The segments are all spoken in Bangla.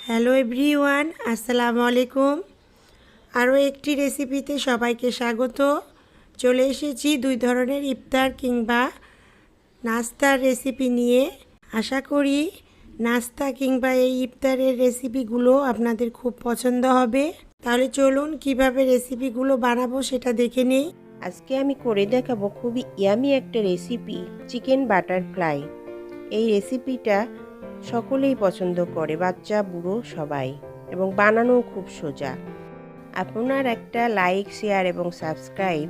হ্যালো এভরিওয়ান আসসালামু আলাইকুম। আরও একটি রেসিপিতে সবাইকে স্বাগত। চলে এসেছি দুই ধরনের ইফতার কিংবা নাস্তার রেসিপি নিয়ে। আশা করি নাস্তা কিংবা এই ইফতারের রেসিপিগুলো আপনাদের খুব পছন্দ হবে। তাহলে চলুন কীভাবে রেসিপিগুলো বানাবো সেটা দেখে নেই। আজকে আমি করে দেখাবো খুবই ইয়ামি একটা রেসিপি চিকেন বাটারফ্লাই এই রেসিপিটা সকলেই পছন্দ করে, বাচ্চা, বুড়ো, সবাই। এবং বানানোও খুব সোজা। আপনার একটা লাইক শেয়ার এবং সাবস্ক্রাইব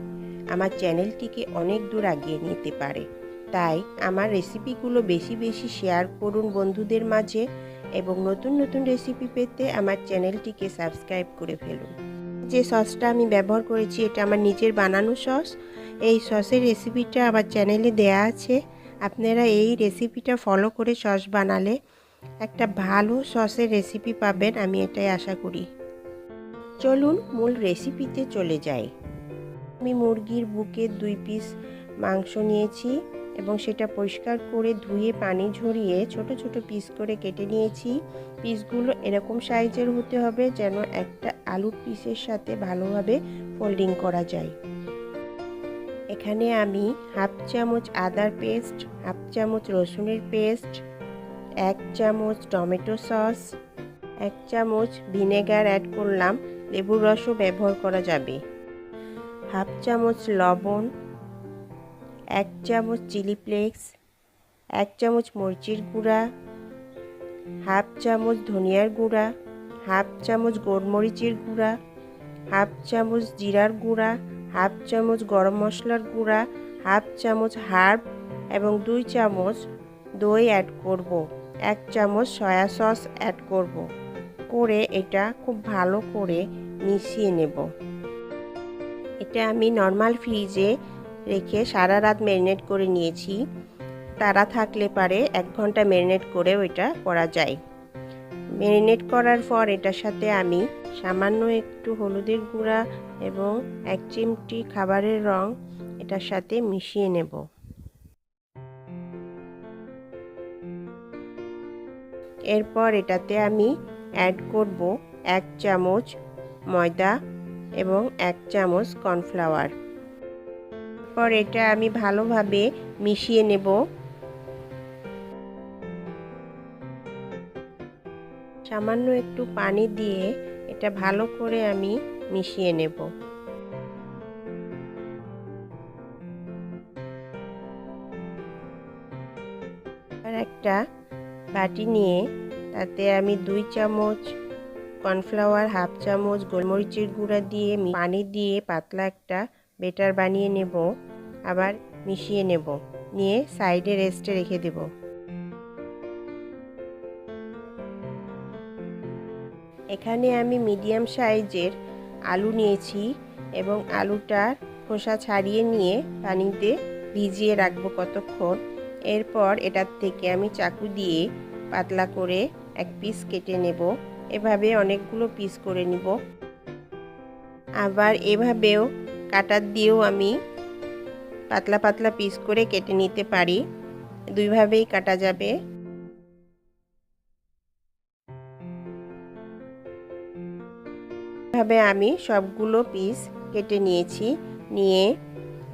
আমার চ্যানেলটিকে অনেক দূর আগিয়ে নিতে পারে। তাই আমার রেসিপিগুলো বেশি বেশি শেয়ার করুন বন্ধুদের মাঝে এবং নতুন নতুন রেসিপি পেতে আমার চ্যানেলটিকে সাবস্ক্রাইব করে ফেলুন। যে সসটা আমি ব্যবহার করেছি, এটা আমার নিজের বানানো সস এই সসের রেসিপিটা আমার চ্যানেলে দেয়া আছে। আপনারা এই রেসিপিটা ফলো করে সস বানালে একটা ভালো সসের রেসিপি পাবেন, আমি এটাই আশা করি। চলুন মূল রেসিপিতে চলে যাই। আমি মুরগির বুকের দুই পিস মাংস নিয়েছি এবং সেটা পরিষ্কার করে ধুয়ে পানি ঝরিয়ে ছোট ছোট পিস করে কেটে নিয়েছি। পিসগুলো এরকম সাইজের হতে হবে যেন একটা আলুর পিসের সাথে ভালোভাবে ফোল্ডিং করা যায়। এখানে আমি হাফ চামচ আদার পেস্ট, হাফ চামচ রসুনের পেস্ট, এক চামচ টমেটো সস, এক চামচ ভিনেগার অ্যাড করলাম, লেবুর রসও ব্যবহার করা যাবে। হাফ চামচ লবণ, এক চামচ চিলি ফ্লেক্স, এক চামচ মরিচের গুঁড়া, হাফ চামচ ধনিয়ার গুঁড়া, হাফ চামচ গোলমরিচের গুঁড়া, হাফ চামচ জিরার গুঁড়া হাফ চামচ গরম মশলার গুঁড়া, হাফ চামচ হার্ব এবং দুই চামচ দই অ্যাড করব। এক চামচ সয়া সস অ্যাড করব। করে এটা খুব ভালো করে মিশিয়ে নেব। এটা আমি নর্মাল ফ্রিজে রেখে সারা রাত ম্যারিনেট করে নিয়েছি। তারা থাকলে পারে এক ঘণ্টা ম্যারিনেট করে ওইটা করা যায়। ম্যারিনেট করার পর এটার সাথে আমি সামান্য একটু হলুদের গুঁড়া এবং এক চিমটি খাবারের রং এটার সাথে মিশিয়ে নেব। এরপর এটাতে আমি অ্যাড করব এক চামচ ময়দা এবং এক চামচ কর্নফ্লাওয়ার পর এটা আমি ভালোভাবে মিশিয়ে নেব। সামান্য একটু পানি দিয়ে এটা ভালো করে আমি মিশিয়ে নেব। আর একটা বাটি নিয়ে তাতে আমি দুই চামচ কর্নফ্লাওয়ার, হাফ চামচ গোলমরিচের গুঁড়া দিয়ে পানি দিয়ে পাতলা একটা বেটার বানিয়ে নেব। আবার মিশিয়ে নেব। নিয়ে সাইডে রেস্টে রেখে দেব। এখানে আমি মিডিয়াম সাইজের আলু নিয়েছি এবং আলুটার খোসা ছাড়িয়ে নিয়ে পানিতে ভিজিয়ে রাখব কতক্ষণ। এরপর এটার থেকে আমি চাকু দিয়ে পাতলা করে এক পিস কেটে নেব। এভাবে অনেকগুলো পিস করে নিব। আবার এভাবেও কাটার দিয়েও আমি পাতলা পাতলা পিস করে কেটে নিতে পারি। দুইভাবেই কাটা যাবে। এভাবে আমি সবগুলো পিস কেটে নিয়েছি। নিয়ে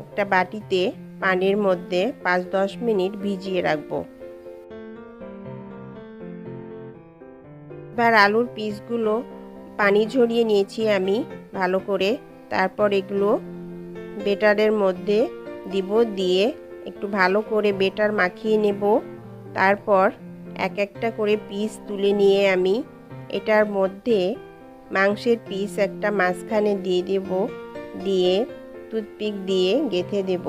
একটা বাটিতে পানির মধ্যে পাঁচ দশ মিনিট ভিজিয়ে রাখব। এবার আলুর পিসগুলো পানি ঝরিয়ে নিয়েছি আমি ভালো করে। তারপর এগুলো বেটারের মধ্যে দিব, দিয়ে একটু ভালো করে বেটার মাখিয়ে নেব। তারপর এক একটা করে পিস তুলে নিয়ে আমি এটার মধ্যে মাংসের পিস একটা মাঝখানে দিয়ে দেব, দিয়ে টুথপিক দিয়ে গেথে দেব।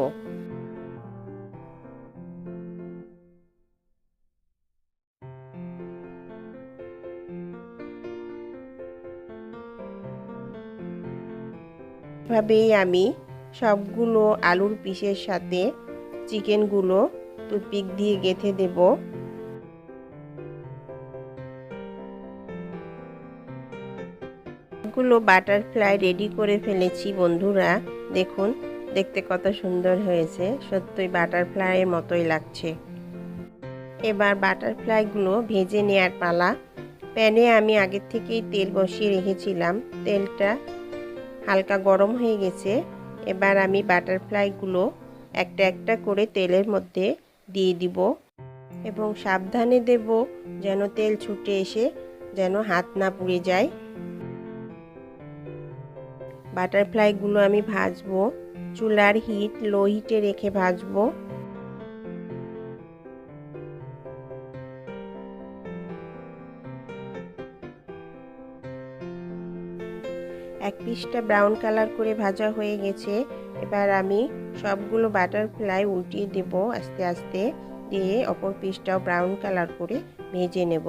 এভাবেই আমি সবগুলো আলুর পিসের সাথে চিকেনগুলো টুথপিক দিয়ে গেথে দেব। গুলো বাটারফ্লাই রেডি করে ফেলেছি বন্ধুরা। দেখুন, দেখতে কত সুন্দর হয়েছে। সত্যই বাটারফ্লাইয়ের মতোই লাগছে। এবার বাটারফ্লাইগুলো ভেজে নেয়ার পালা। প্যানে আমি আগের থেকেই তেল বসিয়ে রেখেছিলাম। তেলটা হালকা গরম হয়ে গেছে। এবার আমি বাটারফ্লাইগুলো একটা একটা করে তেলের মধ্যে দিয়ে দিব। এবং সাবধানে দেব যেন তেল ছুটে এসে যেন হাত না পুড়ে যায়। বাটারফ্লাইগুলো আমি ভাজবো। চুলার হিট, লো হিটে রেখে ভাজবো। এক পিসটা ব্রাউন কালার করে ভাজা হয়ে গেছে। এবার আমি সবগুলো বাটারফ্লাই উল্টিয়ে দেব আস্তে আস্তে। দিয়ে অপর পিসটাও ব্রাউন কালার করে ভেজে নেব।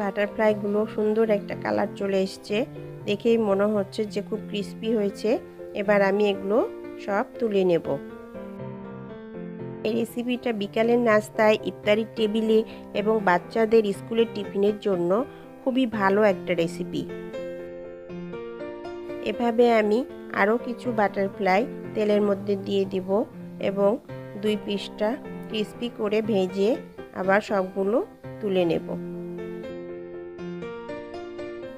বাটারফ্লাইগুলো সুন্দর একটা কালার চলে এসছে। দেখেই মনে হচ্ছে যে খুব ক্রিস্পি হয়েছে। এবার আমি এগুলো সব তুলে নেব। এই রেসিপিটা বিকালের নাস্তায়, ইফতারির টেবিলে এবং বাচ্চাদের স্কুলের টিফিনের জন্য খুবই ভালো একটা রেসিপি। এভাবে আমি আরও কিছু বাটারফ্লাই তেলের মধ্যে দিয়ে দিব এবং দুই পিসটা ক্রিস্পি করে ভেজে আবার সবগুলো তুলে নেব।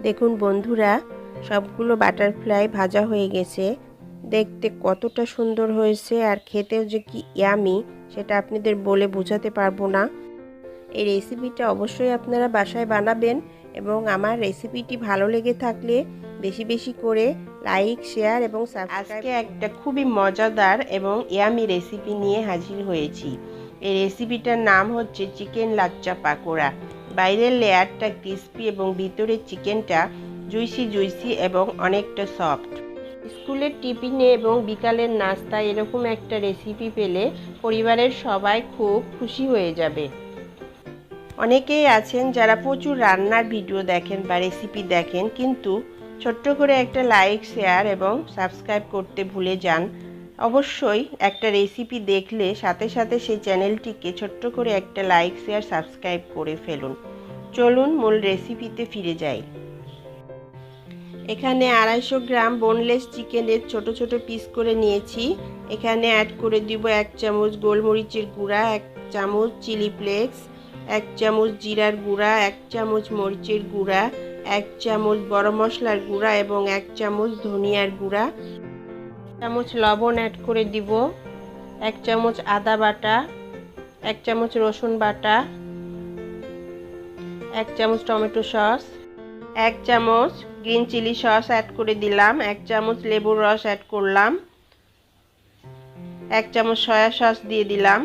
দেখুন বন্ধুরা, সবগুলো বাটারফ্লাই ভাজা হয়ে গেছে। দেখতে কতটা সুন্দর হয়েছে আর খেতেও যে কি ইয়ামি সেটা আপনাদের বলে বোঝাতে পারব না। এই রেসিপিটা অবশ্যই আপনারা বাসায় বানাবেন এবং আমার রেসিপিটি ভালো লেগে থাকলে বেশি বেশি করে লাইক শেয়ার এবং আজকে একটা খুবই মজাদার এবং ইয়ামি রেসিপি নিয়ে হাজির হয়েছি। এই রেসিপিটার নাম হচ্ছে চিকেন লাচ্চা পাকোড়া বাইরের লেয়ারটা ক্রিস্পি এবং ভিতরের চিকেনটা জুইসি জুইসি এবং অনেকটা সফট। স্কুলের টিফিনে এবং বিকালের নাস্তায় এরকম একটা রেসিপি পেলে পরিবারের সবাই খুব খুশি হয়ে যাবে। অনেকেই আছেন যারা প্রচুর রান্নার ভিডিও দেখেন বা রেসিপি দেখেন, কিন্তু ছোট্ট করে একটা লাইক শেয়ার এবং সাবস্ক্রাইব করতে ভুলে যান। অবশ্যই একটা রেসিপি দেখলে সাথে সাথে সেই চ্যানেলটিকে ছোট্ট করে একটা লাইক শেয়ার সাবস্ক্রাইব করে ফেলুন। চলুন মূল রেসিপিতে ফিরে যাই। এখানে আড়াইশো গ্রাম বোনলেস চিকেনের ছোট ছোট পিস করে নিয়েছি। এখানে অ্যাড করে দিব এক চামচ গোলমরিচের গুঁড়া, এক চামচ চিলি ফ্লেক্স এক চামচ জিরার গুঁড়া, এক চামচ মরিচের গুঁড়া, এক চামচ বড় মশলার গুঁড়া এবং এক চামচ ধনিয়ার গুঁড়া। চামচ লবণ অ্যাড করে দিব, এক চামচ আদা বাটা, এক চামচ রসুন বাটা, এক চামচ টমেটো সস, এক চামচ গ্রিন চিলি সস অ্যাড করে দিলাম, এক চামচ লেবুর রস অ্যাড করলাম, এক চামচ সয়া সস দিয়ে দিলাম,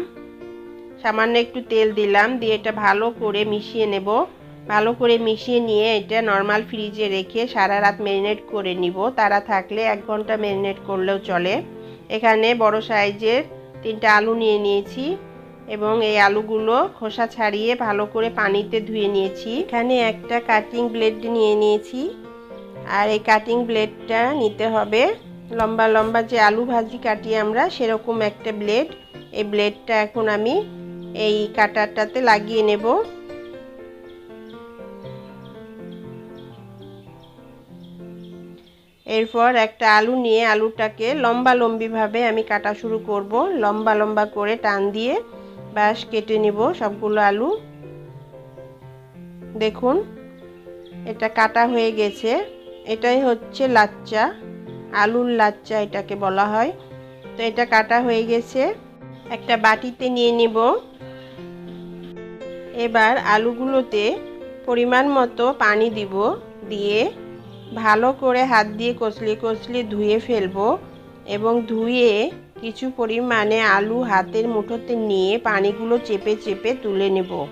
সামান্য একটু তেল দিলাম, দিয়ে এটা ভালো করে মিশিয়ে নেব। ভালো করে মিশিয়ে নিয়ে এটা নর্মাল ফ্রিজে রেখে সারা রাত ম্যারিনেট করে নিব। তারা থাকলে এক ঘণ্টা ম্যারিনেট করলেও চলে। এখানে বড় সাইজের তিনটা আলু নিয়ে নিয়েছি এবং এই আলুগুলো খোসা ছাড়িয়ে ভালো করে পানিতে ধুয়ে নিয়েছি। এখানে একটা কাটিং ব্লেড নিয়ে নিয়েছি। আর এই কাটিং ব্লেডটা নিতে হবে। লম্বা লম্বা যে আলু ভাজি কাটি আমরা, সেরকম একটা ব্লেড এই ব্লেডটা এখন আমি এই কাটারটাতে লাগিয়ে নেব। এরপর একটা আলু নিয়ে আলুটাকে লম্বা লম্বিভাবে আমি কাটা শুরু করব। লম্বা লম্বা করে টান দিয়ে ব্যাস কেটে নিব সবগুলো আলু। দেখুন, এটা কাটা হয়ে গেছে। এটাই হচ্ছে লাচ্চা, আলুর লাচ্চা এটাকে বলা হয়। তো এটা কাটা হয়ে গেছে। একটা বাটিতে নিয়ে নিব। এবার আলুগুলোতে পরিমাণ মতো পানি দিব দিয়ে ভালো করে হাত দিয়ে কচলে কচলে ধুয়ে ফেলব এবং ধুয়ে কিছু পরিমাণে আলু হাতের মুঠোতে নিয়ে পানিগুলো চেপে চেপে তুলে নেব।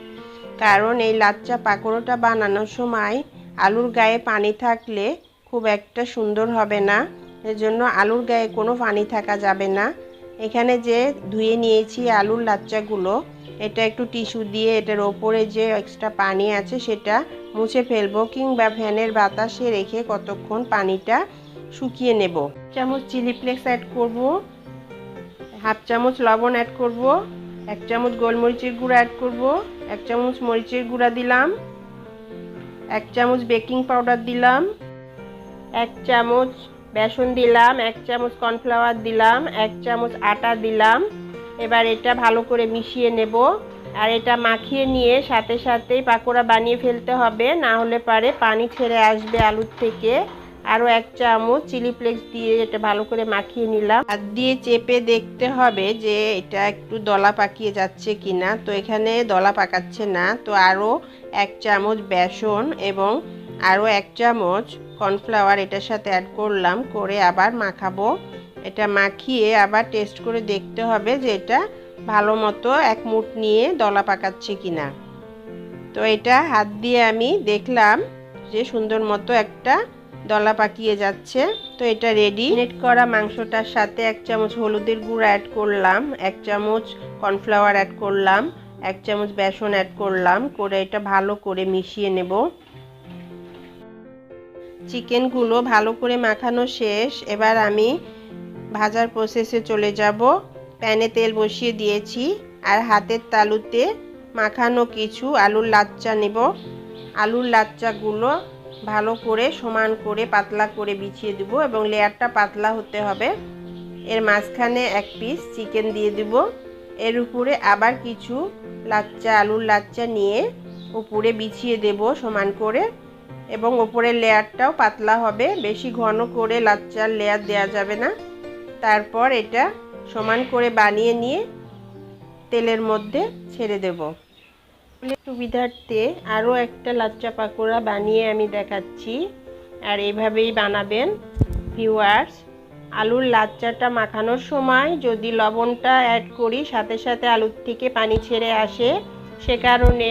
কারণ এই লাচ্চা পাকোড়াটা বানানোর সময় আলুর গায়ে পানি থাকলে খুব একটা সুন্দর হবে না। এজন্য আলুর গায়ে কোনো পানি থাকা যাবে না। এখানে যে ধুয়ে নিয়েছি আলুর লাচ্চাগুলো এটা একটু টিস্যু দিয়ে এটার ওপরে যে এক্সট্রা পানি আছে সেটা মুছে ফেলব কিংবা ফ্যানের বাতাসে রেখে কতক্ষণ পানিটা শুকিয়ে নেব। চামচ চিলি ফ্লেক্স অ্যাড করব, হাফ চামচ লবণ অ্যাড করব, এক চামচ গোলমরিচের গুঁড়া অ্যাড করব, এক চামচ মরিচের গুঁড়া দিলাম, এক চামচ বেকিং পাউডার দিলাম, এক চামচ বেসন দিলাম, এক চামচ কর্নফ্লাওয়ার দিলাম, এক চামচ আটা দিলাম এবার এটা ভালো করে মিশিয়ে নেব। আর এটা মাখিয়ে নিয়ে সাথে সাথেই পাকোড়া বানিয়ে ফেলতে হবে, না হলে পারে পানি ছেড়ে আসবে আলুর থেকে। আরও এক চামচ চিলি ফ্লেক্স দিয়ে এটা ভালো করে মাখিয়ে নিলাম। হাত দিয়ে চেপে দেখতে হবে যে এটা একটু দলা পাকিয়ে যাচ্ছে কিনা। তো এখানে দলা পাকাচ্ছে না, তো আরও এক চামচ বেসন এবং আরও এক চামচ কর্নফ্লাওয়ার এটার সাথে অ্যাড করলাম, করে আবার মাখাবো। এটা মাখিয়ে আবার টেস্ট করে দেখতে হবে যে এটা ভালো মতো এক মুঠ নিয়ে দলা পাকাচ্ছে কিনা। তো এটা হাত দিয়ে আমি দেখলাম যে সুন্দর মতো একটা দলা পাকিয়ে যাচ্ছে। তো এটা রেডি নেট করা মাংসটার সাথে এক চামচ হলুদের গুঁড়া অ্যাড করলাম, এক চামচ কর্নফ্লাওয়ার অ্যাড করলাম, এক চামচ বেসন অ্যাড করলাম, করে এটা ভালো করে মিশিয়ে নেব। চিকেনগুলো ভালো করে মাখানো শেষ। এবার আমি ভাজার প্রসেসে চলে যাব। প্যানে তেল বসিয়ে দিয়েছি আর হাতের তালুতে মাখানো কিছু আলুর লাচ্চা নেব। আলুর লাচ্চাগুলো ভালো করে সমান করে পাতলা করে বিছিয়ে দেব এবং লেয়ারটা পাতলা হতে হবে। এর মাঝখানে এক পিস চিকেন দিয়ে দিব। এর উপরে আবার কিছু লাচ্চা, আলুর লাচ্চা নিয়ে উপরে বিছিয়ে দেব সমান করে এবং ওপরের লেয়ারটাও পাতলা হবে। বেশি ঘন করে লাচ্চার লেয়ার দেওয়া যাবে না। তারপর এটা সমান করে বানিয়ে নিয়ে তেলের মধ্যে ছেড়ে দেব। সুবিধার্থে আরও একটা লাচ্চা পাকোড়া বানিয়ে আমি দেখাচ্ছি। আর এভাবেই বানাবেন ভিউয়ার্স। আলুর লাচ্চাটা মাখানোর সময় যদি লবণটা অ্যাড করি, সাথে সাথে আলুর থেকে পানি ছেড়ে আসে, সে কারণে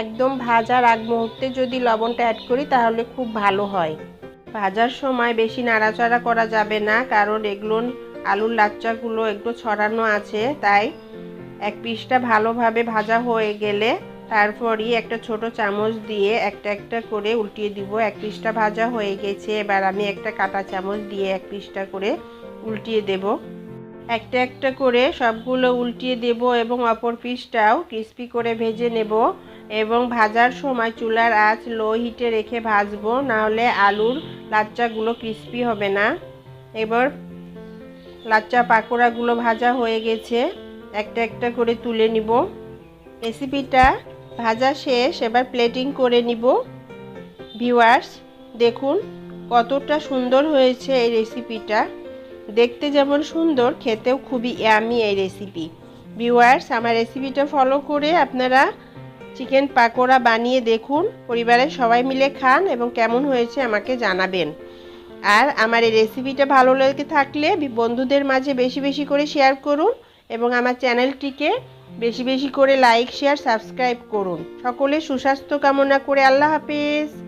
একদম ভাজার আগ মুহূর্তে যদি লবণটা অ্যাড করি, তাহলে খুব ভালো হয়। ভাজার সময় বেশি নাড়াচাড়া করা যাবে না, কারণ এগুলো আলুর লাচ্চাগুলো একটু ছড়ানো আছে, তাই এক পিসটা ভালোভাবে ভাজা হয়ে গেলে তারপরই একটা ছোট চামচ দিয়ে একটা একটা করে উল্টিয়ে দিব। এক পিসটা ভাজা হয়ে গেছে, এবার আমি একটা কাটা চামচ দিয়ে এক পিসটা করে উল্টিয়ে দেব। একটা একটা করে সবগুলো উল্টিয়ে দেব এবং অপর পিসটাও ক্রিস্পি করে ভেজে নেব এবং ভাজার সময় চুলার আঁচ লো হিটে রেখে ভাজবো, নাহলে আলুর লাচ্চাগুলো ক্রিস্পি হবে না। এবার লাচ্চা পাকোড়াগুলো ভাজা হয়ে গেছে। একটা একটা করে তুলে নিব। রেসিপিটা ভাজা শেষ, এবার প্লেটিং করে নিব। ভিউয়ার্স দেখুন কতটা সুন্দর হয়েছে এই রেসিপিটা। দেখতে যেমন সুন্দর, খেতেও খুবই ইয়ামি এই রেসিপি। ভিউয়ার্স আমার রেসিপিটা ফলো করে আপনারা চিকেন পাকোড়া বানিয়ে দেখুন। পরিবারের সবাই মিলে খান এবং কেমন হয়েছে আমাকে জানাবেন। আর আমার এই রেসিপিটা ভালো লেগে থাকলে বন্ধুদের মাঝে বেশি বেশি করে শেয়ার করুন এবং আমার চ্যানেলটিকে বেশি বেশি করে লাইক শেয়ার সাবস্ক্রাইব করুন। সকলে সুস্বাস্থ্য কামনা করে আল্লাহ হাফেজ।